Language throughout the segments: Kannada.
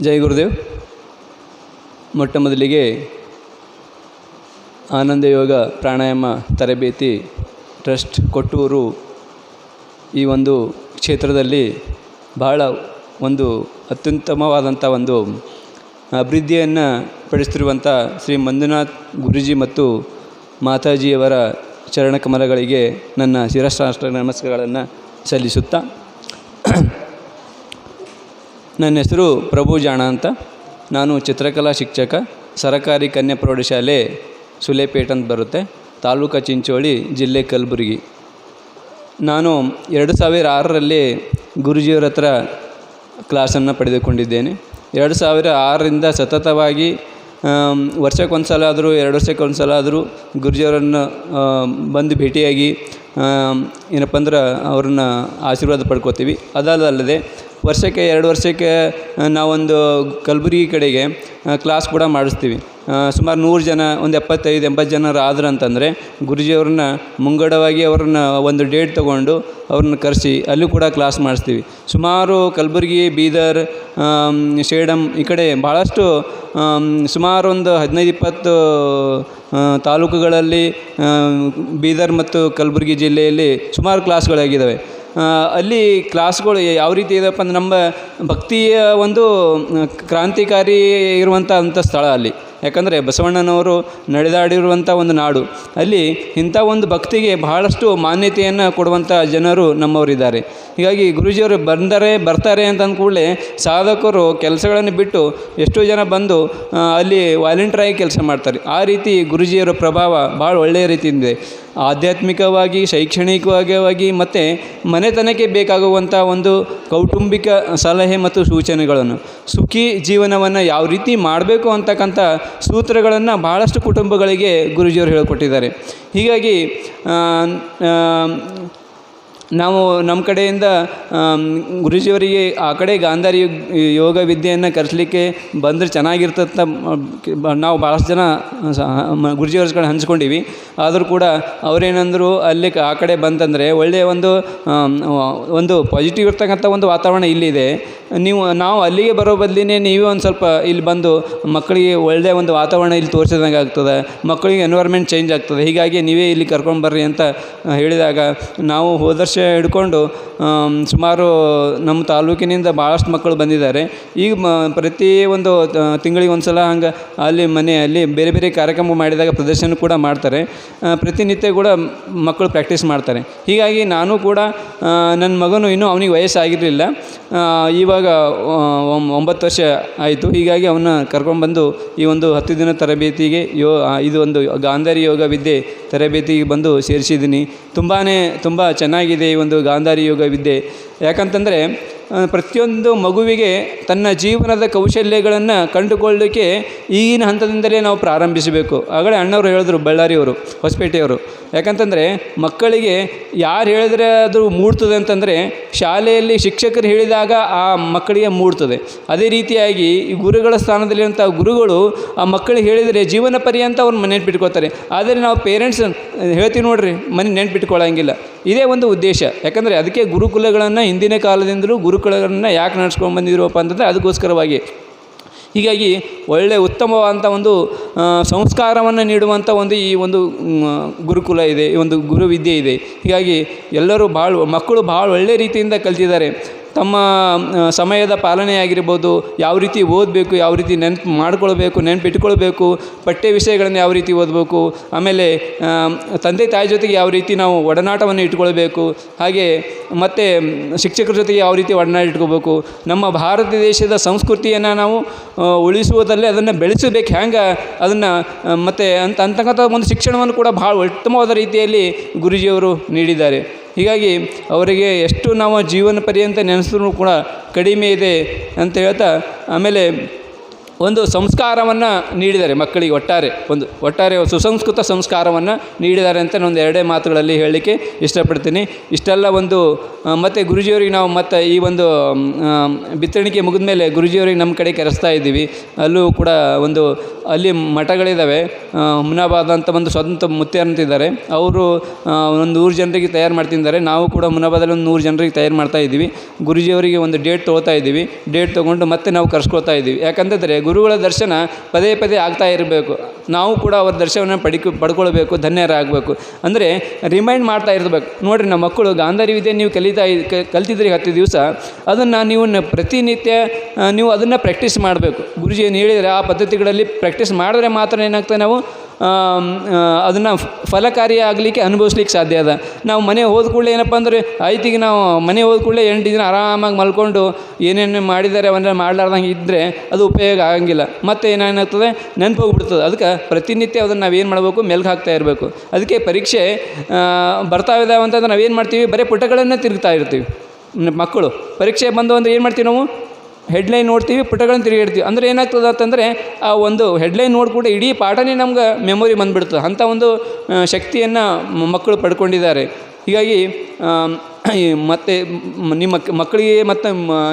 ಜೈ ಗುರುದೇವ್. ಮೊಟ್ಟ ಮೊದಲಿಗೆ ಆನಂದ ಯೋಗ ಪ್ರಾಣಾಯಾಮ ತರಬೇತಿ ಟ್ರಸ್ಟ್ ಕೊಟ್ಟೂರು ಈ ಒಂದು ಕ್ಷೇತ್ರದಲ್ಲಿ ಬಹಳ ಒಂದು ಅತ್ಯುತ್ತಮವಾದಂಥ ಒಂದು ಅಭಿವೃದ್ಧಿಯನ್ನು ಪಡಿಸ್ತಿರುವಂಥ ಶ್ರೀ ಮಂಜುನಾಥ್ ಗುರುಜಿ ಮತ್ತು ಮಾತಾಜಿಯವರ ಚರಣಕಮಲಗಳಿಗೆ ನನ್ನ ಶಿರಸ್ತ್ರಾಷ್ಟ ನಮಸ್ಕಾರಗಳನ್ನು ಸಲ್ಲಿಸುತ್ತಾ ನನ್ನ ಹೆಸರು ಪ್ರಭು ಜಾಣ ಅಂತ. ನಾನು ಚಿತ್ರಕಲಾ ಶಿಕ್ಷಕ, ಸರಕಾರಿ ಕನ್ಯಾ ಪ್ರೌಢಶಾಲೆ ಸುಲೇಪೇಟ್ ಅಂತ ಬರುತ್ತೆ. ತಾಲೂಕು ಚಿಂಚೋಳಿ, ಜಿಲ್ಲೆ ಕಲಬುರಗಿ. ನಾನು ಎರಡು ಸಾವಿರ ಆರರಲ್ಲಿ ಗುರುಜಿಯವರ ಹತ್ರ ಕ್ಲಾಸನ್ನು ಪಡೆದುಕೊಂಡಿದ್ದೇನೆ. ಎರಡು ಸಾವಿರ ಆರರಿಂದ ಸತತವಾಗಿ ವರ್ಷಕ್ಕೊಂದು ಸಲ ಆದರೂ, ಎರಡು ವರ್ಷಕ್ಕೊಂದು ಸಲ ಆದರೂ ಗುರುಜಿಯವರನ್ನು ಬಂದು ಭೇಟಿಯಾಗಿ ಏನಪ್ಪ ಅಂದ್ರೆ ಅವ್ರನ್ನ ಆಶೀರ್ವಾದ ಪಡ್ಕೋತೀವಿ. ಅದಲ್ಲದೆ ವರ್ಷಕ್ಕೆ, ಎರಡು ವರ್ಷಕ್ಕೆ ನಾವೊಂದು ಕಲಬುರಗಿ ಕಡೆಗೆ ಕ್ಲಾಸ್ ಕೂಡ ಮಾಡಿಸ್ತೀವಿ. ಸುಮಾರು ನೂರು ಜನ, ಒಂದು ಎಪ್ಪತ್ತೈದು, ಎಂಬತ್ತು ಜನರು ಆದ್ರು ಅಂತಂದರೆ ಗುರುಜಿಯವ್ರನ್ನ ಮುಂಗಡವಾಗಿ ಅವ್ರನ್ನ ಒಂದು ಡೇಟ್ ತೊಗೊಂಡು ಅವ್ರನ್ನ ಕರೆಸಿ, ಅಲ್ಲೂ ಕೂಡ ಕ್ಲಾಸ್ ಮಾಡಿಸ್ತೀವಿ. ಸುಮಾರು ಕಲಬುರಗಿ, ಬೀದರ್ ಶೇಡಮ್ ಈ ಕಡೆ ಭಾಳಷ್ಟು ಸುಮಾರು ಒಂದು ಹದಿನೈದು, ಇಪ್ಪತ್ತು ತಾಲೂಕುಗಳಲ್ಲಿ ಬೀದರ್ ಮತ್ತು ಕಲಬುರಗಿ ಜಿಲ್ಲೆಯಲ್ಲಿ ಸುಮಾರು ಕ್ಲಾಸ್ಗಳಾಗಿದ್ದಾವೆ ಅಲ್ಲಿ ಕ್ಲಾಸ್ಗಳು ಯಾವ ರೀತಿ ಇದಪ್ಪ ಅಂದ್ರೆ ನಮ್ಮ ಭಕ್ತಿಯ ಒಂದು ಕ್ರಾಂತಿಕಾರಿ ಇರುವಂಥ ಅಂಥ ಸ್ಥಳ ಅಲ್ಲಿ. ಯಾಕಂದರೆ ಬಸವಣ್ಣನವರು ನಡೆದಾಡಿರುವಂಥ ಒಂದು ನಾಡು. ಅಲ್ಲಿ ಇಂಥ ಒಂದು ಭಕ್ತಿಗೆ ಬಹಳಷ್ಟು ಮಾನ್ಯತೆಯನ್ನು ಕೊಡುವಂಥ ಜನರು ನಮ್ಮವರಿದ್ದಾರೆ. ಹೀಗಾಗಿ ಗುರುಜಿಯವರು ಬಂದರೆ, ಬರ್ತಾರೆ ಅಂತ ಅಂದ ಕೂಡಲೇ ಸಾಧಕರು ಕೆಲಸಗಳನ್ನು ಬಿಟ್ಟು ಎಷ್ಟೋ ಜನ ಬಂದು ಅಲ್ಲಿ ಆಗಿ ಕೆಲಸ ಮಾಡ್ತಾರೆ. ಆ ರೀತಿ ಗುರುಜಿಯವರ ಪ್ರಭಾವ ಭಾಳ ಒಳ್ಳೆಯ ರೀತಿಯಿಂದ ಆಧ್ಯಾತ್ಮಿಕವಾಗಿ, ಶೈಕ್ಷಣಿಕವಾಗಿ ಮತ್ತು ಮನೆತನಕ್ಕೆ ಬೇಕಾಗುವಂಥ ಒಂದು ಕೌಟುಂಬಿಕ ಸಲಹೆ ಮತ್ತು ಸೂಚನೆಗಳನ್ನು. ಸುಖಿ ಜೀವನವನ್ನು ಯಾವ ರೀತಿ ಮಾಡಬೇಕು ಅಂತಕ್ಕಂಥ ಸೂತ್ರಗಳನ್ನು ಭಾಳಷ್ಟು ಕುಟುಂಬಗಳಿಗೆ ಗುರುಜಿಯವರು ಹೇಳಿಕೊಟ್ಟಿದ್ದಾರೆ. ಹೀಗಾಗಿ ನಾವು ನಮ್ಮ ಕಡೆಯಿಂದ ಗುರುಜಿಯವರಿಗೆ ಆ ಕಡೆ ಗಾಂಧಾರಿ ಯೋಗ ವಿದ್ಯೆಯನ್ನು ಕಲಿಸ್ಲಿಕ್ಕೆ ಬಂದರೆ ಚೆನ್ನಾಗಿರ್ತಂತ ನಾವು ಭಾಳಷ್ಟು ಜನ ಗುರೂಜಿಯವ್ರ ಕಡೆ ಹಂಚ್ಕೊಂಡೀವಿ. ಆದರೂ ಕೂಡ ಅವರೇನಂದರು ಅಲ್ಲಿ ಆ ಕಡೆ ಬಂತಂದರೆ ಒಳ್ಳೆಯ ಒಂದು ಒಂದು ಪಾಸಿಟಿವ್ ಇರ್ತಕ್ಕಂಥ ಒಂದು ವಾತಾವರಣ ಇಲ್ಲಿದೆ. ನೀವು ನಾವು ಅಲ್ಲಿಗೆ ಬರೋ ಬದಲಿನೇ ನೀವೇ ಒಂದು ಸ್ವಲ್ಪ ಇಲ್ಲಿ ಬಂದು ಮಕ್ಕಳಿಗೆ ಒಳ್ಳೆಯ ಒಂದು ವಾತಾವರಣ ಇಲ್ಲಿ ತೋರಿಸಿದಂಗೆ ಆಗ್ತದೆ. ಮಕ್ಕಳಿಗೆ ಎನ್ವೈರ್ಮೆಂಟ್ ಚೇಂಜ್ ಆಗ್ತದೆ. ಹೀಗಾಗಿ ನೀವೇ ಇಲ್ಲಿ ಕರ್ಕೊಂಡು ಬರ್ರಿ ಅಂತ ಹೇಳಿದಾಗ ನಾವು ಹೋದ ವರ್ಷ ಹಿಡ್ಕೊಂಡು ಸುಮಾರು ನಮ್ಮ ತಾಲೂಕಿನಿಂದ ಭಾಳಷ್ಟು ಮಕ್ಕಳು ಬಂದಿದ್ದಾರೆ. ಈಗ ಮ ಪ್ರತಿ ಒಂದು ತಿಂಗಳಿಗೆ ಒಂದು ಸಲ ಹಂಗೆ ಅಲ್ಲಿ ಮನೆಯಲ್ಲಿ ಬೇರೆ ಬೇರೆ ಕಾರ್ಯಕ್ರಮ ಮಾಡಿದಾಗ ಪ್ರದರ್ಶನ ಕೂಡ ಮಾಡ್ತಾರೆ. ಪ್ರತಿನಿತ್ಯ ಕೂಡ ಮಕ್ಕಳು ಪ್ರಾಕ್ಟೀಸ್ ಮಾಡ್ತಾರೆ. ಹೀಗಾಗಿ ನಾನು ಕೂಡ ನನ್ನ ಮಗನು ಇನ್ನೂ ಅವನಿಗೆ ವಯಸ್ಸಾಗಿರಲಿಲ್ಲ. ಆ, ಇವಾಗ ಒಂಬತ್ತು ವರ್ಷ ಆಯಿತು. ಹೀಗಾಗಿ ಅವನ್ನ ಕರ್ಕೊಂಡ್ಬಂದು ಈ ಒಂದು ಹತ್ತು ದಿನ ತರಬೇತಿಗೆ ಯೋ ಇದು ಒಂದು ಗಾಂಧಾರಿ ಯೋಗ ವಿದ್ಯೆ ತರಬೇತಿಗೆ ಬಂದು ಸೇರಿಸಿದ್ದೀನಿ. ತುಂಬಾ ತುಂಬ ಚೆನ್ನಾಗಿದೆ ಈ ಒಂದು ಗಾಂಧಾರಿ ಯೋಗ ವಿದ್ಯೆ. ಯಾಕಂತಂದರೆ ಪ್ರತಿಯೊಂದು ಮಗುವಿಗೆ ತನ್ನ ಜೀವನದ ಕೌಶಲ್ಯಗಳನ್ನು ಕಂಡುಕೊಳ್ಳಲಿಕ್ಕೆ ಈಗಿನ ಹಂತದಿಂದಲೇ ನಾವು ಪ್ರಾರಂಭಿಸಬೇಕು. ಆಗಲೇ ಅಣ್ಣವರು ಹೇಳಿದ್ರು, ಬಳ್ಳಾರಿಯವರು, ಹೊಸಪೇಟೆಯವರು. ಯಾಕಂತಂದರೆ ಮಕ್ಕಳಿಗೆ ಯಾರು ಹೇಳಿದ್ರೆ ಅದು ಮೂಡ್ತದೆ ಅಂತಂದರೆ ಶಾಲೆಯಲ್ಲಿ ಶಿಕ್ಷಕರು ಹೇಳಿದಾಗ ಆ ಮಕ್ಕಳಿಗೆ ಮೂಡ್ತದೆ. ಅದೇ ರೀತಿಯಾಗಿ ಈ ಗುರುಗಳ ಸ್ಥಾನದಲ್ಲಿರುವಂಥ ಗುರುಗಳು ಆ ಮಕ್ಕಳಿಗೆ ಹೇಳಿದರೆ ಜೀವನ ಪರ್ಯಂತ ಅವ್ರನ್ನ ನೆನ್ಪಿಟ್ಕೋತಾರೆ ಆದರೆ ನಾವು ಪೇರೆಂಟ್ಸ್ ಹೇಳ್ತೀವಿ ನೋಡ್ರಿ, ಮನೆ ನೆನ್ಪಿಟ್ಕೊಳ್ಳೋಂಗಿಲ್ಲ ಇದೇ ಒಂದು ಉದ್ದೇಶ. ಯಾಕಂದರೆ ಅದಕ್ಕೆ ಗುರುಕುಲಗಳನ್ನು ಹಿಂದಿನ ಕಾಲದಿಂದಲೂ ಗುರುಕುಲಗಳನ್ನು ಯಾಕೆ ನಡ್ಸ್ಕೊಂಡು ಅಂತಂದರೆ ಅದಕ್ಕೋಸ್ಕರವಾಗಿ. ಹೀಗಾಗಿ ಒಳ್ಳೆಯ ಉತ್ತಮವಾದಂಥ ಒಂದು ಸಂಸ್ಕಾರವನ್ನು ನೀಡುವಂಥ ಒಂದು ಈ ಒಂದು ಗುರುಕುಲ ಇದೆ, ಈ ಒಂದು ಗುರುವಿದ್ಯೆ ಇದೆ. ಹೀಗಾಗಿ ಎಲ್ಲರೂ ಭಾಳ, ಮಕ್ಕಳು ಭಾಳ ಒಳ್ಳೆಯ ರೀತಿಯಿಂದ ಕಲ್ತಿದ್ದಾರೆ. ತಮ್ಮ ಸಮಯದ ಪಾಲನೆ ಆಗಿರ್ಬೋದು ಯಾವ ರೀತಿ ಓದಬೇಕು, ಯಾವ ರೀತಿ ನೆನಪು ಮಾಡ್ಕೊಳ್ಬೇಕು ನೆನಪಿಟ್ಕೊಳ್ಬೇಕು ಪಠ್ಯ ವಿಷಯಗಳನ್ನು ಯಾವ ರೀತಿ ಓದಬೇಕು, ಆಮೇಲೆ ತಂದೆ ತಾಯಿ ಜೊತೆಗೆ ಯಾವ ರೀತಿ ನಾವು ಒಡನಾಟವನ್ನು ಇಟ್ಕೊಳ್ಬೇಕು, ಹಾಗೆ ಮತ್ತು ಶಿಕ್ಷಕರ ಜೊತೆಗೆ ಯಾವ ರೀತಿ ಒಡನಾಟ ಇಟ್ಕೋಬೇಕು ನಮ್ಮ ಭಾರತ ದೇಶದ ಸಂಸ್ಕೃತಿಯನ್ನು ನಾವು ಉಳಿಸುವುದಲ್ಲೇ ಅದನ್ನು ಬೆಳೆಸಬೇಕು, ಹ್ಯಾಂಗೆ ಅದನ್ನು ಮತ್ತು ಅಂತ, ಅಂತಕ್ಕಂಥ ಒಂದು ಶಿಕ್ಷಣವನ್ನು ಕೂಡ ಭಾಳ ಉತ್ತಮವಾದ ರೀತಿಯಲ್ಲಿ ಗುರುಜಿಯವರು ನೀಡಿದ್ದಾರೆ. ಹೀಗಾಗಿ ಅವರಿಗೆ ಎಷ್ಟು ನಾವು ಜೀವನ ಪರ್ಯಂತ ನೆನೆಸಿದ್ರು ಕೂಡ ಕಡಿಮೆ ಇದೆ ಅಂತ ಹೇಳ್ತಾ ಆಮೇಲೆ ಒಂದು ಸಂಸ್ಕಾರವನ್ನು ನೀಡಿದ್ದಾರೆ ಮಕ್ಕಳಿಗೆ ಒಟ್ಟಾರೆ. ಒಂದು ಒಟ್ಟಾರೆ ಸುಸಂಸ್ಕೃತ ಸಂಸ್ಕಾರವನ್ನು ನೀಡಿದ್ದಾರೆ ಅಂತ ನಾನು ಒಂದು ಎರಡೇ ಮಾತುಗಳಲ್ಲಿ ಹೇಳಲಿಕ್ಕೆ ಇಷ್ಟಪಡ್ತೀನಿ. ಇಷ್ಟೆಲ್ಲ ಒಂದು ಮತ್ತು ಗುರುಜಿಯವರಿಗೆ ನಾವು ಮತ್ತು ಈ ಒಂದು ಬಿತ್ತಣಿಕೆ ಮುಗಿದ ಮೇಲೆ ಗುರುಜಿಯವರಿಗೆ ನಮ್ಮ ಕಡೆ ಕರೆಸ್ತಾ ಇದ್ದೀವಿ. ಅಲ್ಲೂ ಕೂಡ ಒಂದು, ಅಲ್ಲಿ ಮಠಗಳಿದ್ದಾವೆ ಮುನಾಬಾದ ಅಂತ ಒಂದು ಸ್ವತಂತ್ರ ಮುತ್ತೆ ಅಂತಿದ್ದಾರೆ. ಅವರು ಒಂದು ನೂರು ಜನರಿಗೆ ತಯಾರು ಮಾಡ್ತಿದ್ದಾರೆ. ನಾವು ಕೂಡ ಮುನಾಬಾದಲ್ಲಿ ಒಂದು ನೂರು ಜನರಿಗೆ ತಯಾರು ಮಾಡ್ತಾ ಇದ್ದೀವಿ. ಗುರುಜಿಯವರಿಗೆ ಒಂದು ಡೇಟ್ ತೊಗೋತಾ ಇದ್ದೀವಿ. ಡೇಟ್ ತೊಗೊಂಡು ಮತ್ತೆ ನಾವು ಕರ್ಸ್ಕೊಳ್ತಾ ಇದ್ದೀವಿ. ಯಾಕಂತಂದರೆ ಗುರುಗಳ ದರ್ಶನ ಪದೇ ಪದೇ ಆಗ್ತಾ ಇರಬೇಕು. ನಾವು ಕೂಡ ಅವರ ದರ್ಶನವನ್ನು ಪಡಿಕ, ಪಡ್ಕೊಳ್ಬೇಕು, ಧನ್ಯರಾಗಬೇಕು. ಅಂದರೆ ರಿಮೈಂಡ್ ಮಾಡ್ತಾ ಇರಬೇಕು. ನೋಡಿರಿ ನಮ್ಮ ಮಕ್ಕಳು ಗಾಂಧಾರಿ ವಿದ್ಯೆ ನೀವು ಕಲಿತಾ ಕಲ್ತಿದ್ರಿ ಹತ್ತು ದಿವಸ, ಅದನ್ನು ನೀವು ಪ್ರತಿನಿತ್ಯ ನೀವು ಅದನ್ನು ಪ್ರಾಕ್ಟೀಸ್ ಮಾಡಬೇಕು. ಗುರುಜಿ ಏನು ಹೇಳಿದರೆ ಆ ಪದ್ಧತಿಗಳಲ್ಲಿ ಪ್ರಾಕ್ಟೀಸ್ ಮಾಡಿದ್ರೆ ಮಾತ್ರ ಏನಾಗ್ತದೆ ನಾವು ಅದನ್ನು ಫಲಕಾರಿ ಆಗಲಿಕ್ಕೆ ಅನುಭವಿಸ್ಲಿಕ್ಕೆ ಸಾಧ್ಯ ಅದ. ನಾವು ಮನೆ ಹೋದ ಕೂಡಲೇ ಏನಪ್ಪ ಅಂದರೆ, ಆಯ್ತಿಗೆ ನಾವು ಮನೆ ಹೋದ ಕೂಡಲೇ ಎಂಟು ದಿನ ಆರಾಮಾಗಿ ಮಲ್ಕೊಂಡು ಏನೇನು ಮಾಡಿದ್ದಾರೆ ಅವನ್ನ ಮಾಡ್ಲಾರ್ದಂಗೆ ಇದ್ದರೆ ಅದು ಉಪಯೋಗ ಆಗಂಗಿಲ್ಲ. ಮತ್ತೆ ನೆನಪು ಹೋಗ್ಬಿಡ್ತದೆ ಅದಕ್ಕೆ ಪ್ರತಿನಿತ್ಯ ಅದನ್ನು ನಾವೇನು ಮಾಡಬೇಕು ಮೆಲ್ಗೆ ಹಾಕ್ತಾ ಇರಬೇಕು. ಅದಕ್ಕೆ ಪರೀಕ್ಷೆ ಬರ್ತಾ ಇದ್ದಾವೆ ಅಂತಂದ್ರೆ ನಾವೇನು ಮಾಡ್ತೀವಿ, ಬರೀ ಪುಟಗಳನ್ನೇ ತಿರುಗ್ತಾ ಇರ್ತೀವಿ. ಮಕ್ಕಳು, ಪರೀಕ್ಷೆ ಬಂದು ಅಂದರೆ ಏನು ಮಾಡ್ತೀವಿ ನಾವು? ಹೆಡ್ಲೈನ್ ನೋಡ್ತೀವಿ, ಪುಟಗಳನ್ನ ತಿರುಗಿಡ್ತೀವಿ ಅಂದರೆ ಏನಾಗ್ತದೆ ಅಂತಂದರೆ, ಆ ಒಂದು ಹೆಡ್ಲೈನ್ ಕೂಡ ಇಡೀ ಪಾಠನೇ ನಮ್ಗೆ ಮೆಮೊರಿ ಬಂದುಬಿಡ್ತದೆ. ಅಂಥ ಒಂದು ಶಕ್ತಿಯನ್ನು ಮಕ್ಕಳು ಪಡ್ಕೊಂಡಿದ್ದಾರೆ. ಹೀಗಾಗಿ ಮತ್ತು ನಿಮ್ಮ ಮಕ್ಕಳಿಗೆ ಮತ್ತು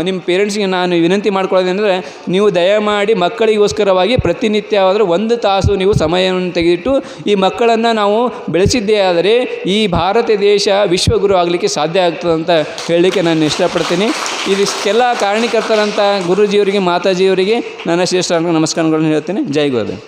ನಿಮ್ಮ ಪೇರೆಂಟ್ಸ್ಗೆ ನಾನು ವಿನಂತಿ ಮಾಡ್ಕೊಳ್ಳೋದೇನೆಂದರೆ ನೀವು ದಯಮಾಡಿ ಮಕ್ಕಳಿಗೋಸ್ಕರವಾಗಿ ಪ್ರತಿನಿತ್ಯ ಆದರೂ ಒಂದು ತಾಸು ನೀವು ಸಮಯವನ್ನು ತೆಗೆದಿಟ್ಟು, ಈ ಮಕ್ಕಳನ್ನು ನಾವು ಬೆಳೆಸಿದ್ದೇ ಆದರೆ ಈ ಭಾರತ ದೇಶ ವಿಶ್ವಗುರು ಆಗಲಿಕ್ಕೆ ಸಾಧ್ಯ ಆಗ್ತದೆ ಅಂತ ಹೇಳಲಿಕ್ಕೆ ನಾನು ಇಷ್ಟಪಡ್ತೀನಿ. ಇದಿಷ್ಟೆಲ್ಲ ಕಾರಣೀಕರ್ತರಂಥ ಗುರುಜಿಯವರಿಗೆ, ಮಾತಾಜಿಯವರಿಗೆ ನನ್ನ ಶ್ರೇಷ್ಠ ನಮಸ್ಕಾರಗಳನ್ನು ಹೇಳ್ತೀನಿ. ಜೈ ಗುರುದೇವ್.